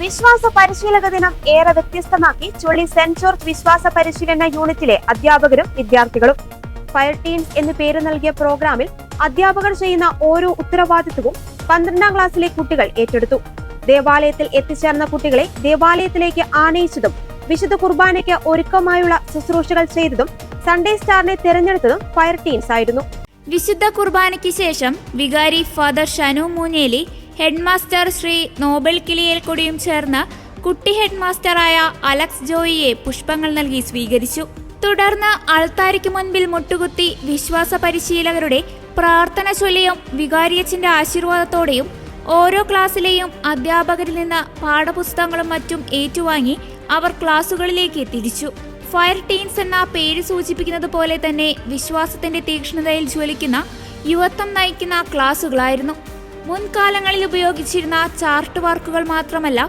വിശ്വാസ പരിശീലക ദിനം ഏറെ വ്യത്യസ്തമാക്കി ചുള്ളി സെന്റ് ജോർജ് വിശ്വാസ പരിശീലന യൂണിറ്റിലെ അധ്യാപകരും വിദ്യാർത്ഥികളും. ഫയർ ടീംസ് എന്ന് പേര് നൽകിയ പ്രോഗ്രാമിൽ അധ്യാപകർ ചെയ്യുന്ന ഓരോ ഉത്തരവാദിത്വവും പന്ത്രണ്ടാം ക്ലാസ്സിലെ കുട്ടികൾ ഏറ്റെടുത്തു. ദേവാലയത്തിൽ എത്തിച്ചേർന്ന കുട്ടികളെ ദേവാലയത്തിലേക്ക് ആനയിച്ചതും വിശുദ്ധ കുർബാനയ്ക്ക് ഒരുക്കമായുള്ള ശുശ്രൂഷകൾ ചെയ്തതും സൺഡേ സ്റ്റാറിനെ തിരഞ്ഞെടുത്തതും ഫയർ ടീംസ് ആയിരുന്നു. വിശുദ്ധ കുർബാനയ്ക്ക് ശേഷം വികാരി father Shanu Moonjeli headmaster Shri Nobel Kiliyel കിളിയേൽക്കൊടിയും ചേർന്ന് കുട്ടി ഹെഡ്മാസ്റ്ററായ അലക്സ് ജോയിയെ പുഷ്പങ്ങൾ നൽകി സ്വീകരിച്ചു. തുടർന്ന് അൾത്താരിക്ക് മുൻപിൽ മുട്ടുകുത്തി വിശ്വാസ പരിശീലകരുടെ പ്രാർത്ഥന ചൊല്ലിയും വികാരിയച്ചിന്റെ ആശീർവാദത്തോടെയും ഓരോ ക്ലാസ്സിലെയും അധ്യാപകരിൽ നിന്ന് പാഠപുസ്തകങ്ങളും മറ്റും ഏറ്റുവാങ്ങി അവർ ക്ലാസ്സുകളിലേക്ക് തിരിച്ചു. ഫയർ ടീംസ് എന്ന പേര് സൂചിപ്പിക്കുന്നത് പോലെ തന്നെ വിശ്വാസത്തിന്റെ തീക്ഷ്ണതയിൽ ജ്വലിക്കുന്ന യുവത്വം നയിക്കുന്ന ക്ലാസുകളായിരുന്നു. മുൻകാലങ്ങളിൽ ഉപയോഗിച്ചിരുന്ന ചാർട്ട് വർക്കുകൾ മാത്രമല്ല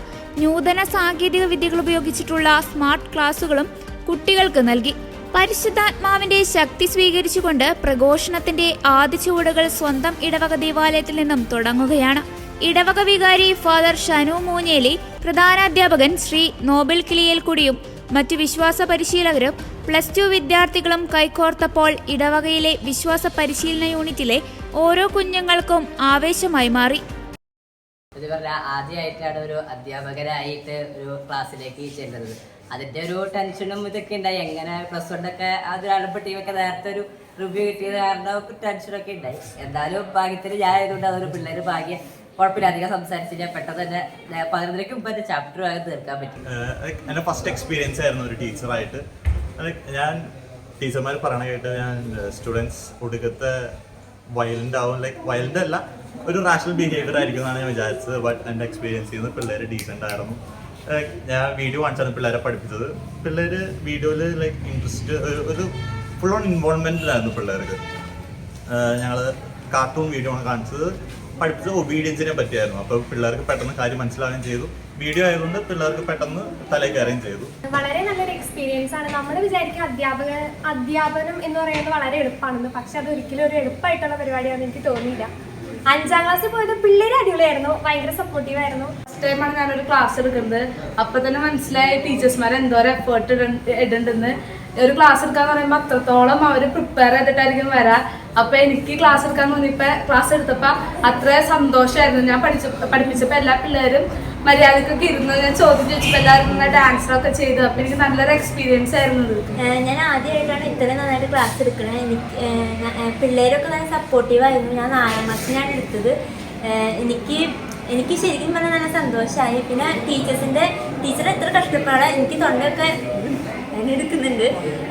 നൂതന സാങ്കേതിക വിദ്യകൾ ഉപയോഗിച്ചിട്ടുള്ള സ്മാർട്ട് ക്ലാസുകളും കുട്ടികൾക്ക് നൽകി. പരിശുദ്ധാത്മാവിന്റെ ശക്തി സ്വീകരിച്ചുകൊണ്ട് പ്രഘോഷണത്തിന്റെ ആദ്യ ചുവടുകൾ സ്വന്തം ഇടവക ദേവാലയത്തിൽ നിന്നും തുടങ്ങുകയാണ്. ഇടവക വികാരി ഫാദർ ഷനു മൂഞ്ഞേലി പ്രധാനാധ്യാപകൻ ശ്രീ നോബൽ കിളിയേൽക്കുടിയും മറ്റു വിശ്വാസ പരിശീലകരും പ്ലസ് ടു വിദ്യാർത്ഥികളും കൈകോർത്തപ്പോൾ ഇടവകയിലെ വിശ്വാസ പരിശീലന യൂണിറ്റിലെ ഓരോ കുഞ്ഞുങ്ങൾക്കും ആവേശമായി മാറി. ഇത് പറഞ്ഞാൽ ആദ്യമായിട്ടാണ് ഒരു അധ്യാപകരായിട്ട് ഒരു ക്ലാസ്സിലേക്ക് ചെല്ലുന്നത്. അതിന്റെ ഒരു ടെൻഷനും ഇതൊക്കെ ഉണ്ടായി. എങ്ങനെ പ്ലസ് വണ്ണൊക്കെ അത് കാണപ്പെട്ടിയൊക്കെ നേരത്തെ ഒരു റിവ്യൂ കിട്ടിയത് കാരണം ടെൻഷനൊക്കെ ഉണ്ടായി. എന്തായാലും ഭാഗ്യത്തിൽ ഞാൻ ആയതുകൊണ്ട് അതൊരു പിള്ളേർ ഭാഗ്യം കുഴപ്പമില്ല. അധികം സംസാരിച്ചില്ല. പെട്ടെന്ന് തന്നെ പതിനൊന്നരയ്ക്ക് മുമ്പ് തന്നെ ചാപ്റ്റർ ആയി തീർക്കാൻ പറ്റും. എന്റെ ഫസ്റ്റ് എക്സ്പീരിയൻസ് ആയിരുന്നു ഒരു ടീച്ചറായിട്ട് ഞാൻ ടീച്ചർമാർ പറയണ കേട്ട് ഞാൻ സ്റ്റുഡൻസ് ഒടുക്കത്തെ വയലന്റ് ആവും ലൈക് വയലന്റ് അല്ല ഒരു റാഷണൽ ബിഹേവിയർ ആയിരിക്കും എന്നാണ് ഞാൻ വിചാരിച്ചത്. ബട്ട് എന്റെ എക്സ്പീരിയൻസ് ചെയ്യുന്നത് പിള്ളേർ ഡീസെന്റ് ആയിരുന്നു. ഞാൻ വീഡിയോ കാണിച്ചാണ് പിള്ളേരെ പഠിപ്പിച്ചത്. പിള്ളേർ വീഡിയോയിൽ ലൈക് ഇൻട്രസ്റ്റ് ഒരു ഫുൾ ഓൺ ഇൻവോൾവ്മെന്റിലായിരുന്നു പിള്ളേർക്ക്. ഞങ്ങൾ കാർട്ടൂൺ വീഡിയോ ആണ് കാണിച്ചത്. പഠിപ്പിച്ചത് ഒബീഡിയൻസിനെ പറ്റിയായിരുന്നു. അപ്പോൾ പിള്ളേർക്ക് പെട്ടെന്ന് കാര്യം മനസ്സിലാവുകയും ചെയ്തു. വീഡിയോ ആയതുകൊണ്ട് പിള്ളേർക്ക് പെട്ടെന്ന് തലയിൽ കയറുകയും ചെയ്തു. വളരെ നല്ലൊരു എക്സ്പീരിയൻസ് ആണ്. നമ്മൾ വിചാരിക്കുന്ന അധ്യാപക അധ്യാപനം എന്ന് പറയുന്നത് വളരെ എളുപ്പമാണെന്ന്. പക്ഷെ അത് ഒരിക്കലും ഒരു എളുപ്പമായിട്ടുള്ള പരിപാടിയാണെന്ന് എനിക്ക് തോന്നിയില്ല. അഞ്ചാം ക്ലാസ്സിൽ പോയത് പിള്ളേർ അടിപൊളിയായിരുന്നു. ഭയങ്കര സപ്പോർട്ടീവ് ആയിരുന്നു. ഫസ്റ്റ് ടൈമാണ് ഞാനൊരു ക്ലാസ് എടുക്കുന്നത്. അപ്പൊ തന്നെ മനസ്സിലായി ടീച്ചേഴ്സ്മാർ എന്തോരം എഫേർട്ട് ഇടുന്നുണ്ടെന്ന് ഒരു ക്ലാസ് എടുക്കാന്ന് പറയുമ്പോൾ അത്രത്തോളം അവർ പ്രിപ്പയർ ചെയ്തിട്ടായിരിക്കും വരാ. അപ്പൊ എനിക്ക് ക്ലാസ് എടുക്കാൻ തോന്നിയപ്പോ ക്ലാസ് എടുത്തപ്പോ അത്ര സന്തോഷമായിരുന്നു ഞാൻ പഠിച്ച പഠിപ്പിച്ചപ്പോ എല്ലാ പിള്ളേരും മര്യാദക്കൊക്കെ ഇരുന്ന് ഞാൻ ചോദ്യം ചോദിച്ചപ്പോ എല്ലാവരും ഡാൻസറൊക്കെ ചെയ്തു. അപ്പൊ എനിക്ക് നല്ലൊരു എക്സ്പീരിയൻസ് ആയിരുന്നു ഞാൻ ആദ്യമായിട്ടാണ് ഇത്രയും നന്നായിട്ട് ക്ലാസ് എടുക്കുന്നത് എനിക്ക് പിള്ളേരൊക്കെ നല്ല സപ്പോർട്ടീവ് ആയിരുന്നു. ഞാൻ നാലാം ക്ലാസ്സിലാണ് എടുത്തത്. എനിക്ക് എനിക്ക് ശരിക്കും പറഞ്ഞാൽ നല്ല സന്തോഷമായി പിന്നെ ടീച്ചേഴ്സിന്റെ ടീച്ചർ എത്ര കഷ്ടപ്പാടാണ് എനിക്ക് തൊണ്ടയൊക്കെ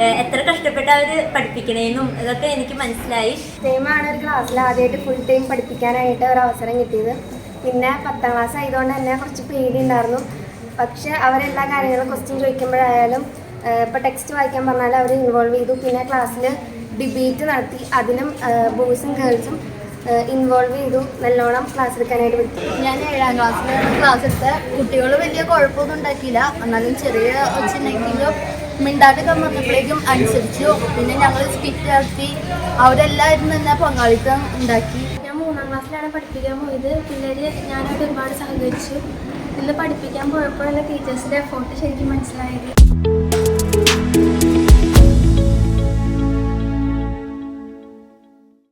ഏഹ് എത്ര കഷ്ടപ്പെട്ട് അവർ പഠിപ്പിക്കണേന്നും ഇതൊക്കെ എനിക്ക് മനസ്സിലായി. സെയിമാണ് ഒരു ക്ലാസ്സിൽ ആദ്യമായിട്ട് ഫുൾ ടൈം പഠിപ്പിക്കാനായിട്ട് ഒരു അവസരം കിട്ടിയത്. പിന്നെ പത്താം ക്ലാസ് ആയതുകൊണ്ട് തന്നെ കുറച്ച് പേടി ഉണ്ടായിരുന്നു. പക്ഷെ അവരെല്ലാ കാര്യങ്ങളും ക്വസ്റ്റ്യൻ ചോദിക്കുമ്പോഴായാലും ഇപ്പോൾ ടെക്സ്റ്റ് വായിക്കാൻ പറഞ്ഞാൽ അവർ ഇൻവോൾവ് ചെയ്തു. പിന്നെ ക്ലാസ്സിൽ ഡിബേറ്റ് നടത്തി. അതിനും ബോയ്സും ഗേൾസും ഇൻവോൾവ് ചെയ്തു. നല്ലോണം ക്ലാസ് എടുക്കാനായിട്ട് പറ്റി. ഞാൻ ഏഴാം ക്ലാസ്സിൽ ക്ലാസ് എടുത്ത കുട്ടികൾ വലിയ കുഴപ്പമൊന്നും ഉണ്ടാക്കിയില്ല. എന്നാലും ചെറിയ ഒച്ചുണ്ടെങ്കിലും മിണ്ടാട്ടൊക്കെ വന്നപ്പോഴേക്കും അനുസരിച്ചു. പിന്നെ ഞങ്ങൾ സ്കിറ്റ് ഇറക്കി അവരെല്ലാവരും തന്നെ പങ്കാളിത്തം ഉണ്ടാക്കി. ഞാൻ മൂന്നാം ക്ലാസ്സിലാണ് പഠിപ്പിക്കാൻ പോയത്. പിള്ളേർ ഞാനായിട്ട് ഒരുപാട് സഹകരിച്ചു. ഇന്ന് പഠിപ്പിക്കാൻ പോയപ്പോഴുള്ള ടീച്ചേഴ്സിന്റെ എഫോർട്ട് ശരിക്കും മനസ്സിലായത്.